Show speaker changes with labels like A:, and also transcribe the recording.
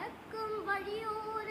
A: நடக்கும் வழியோர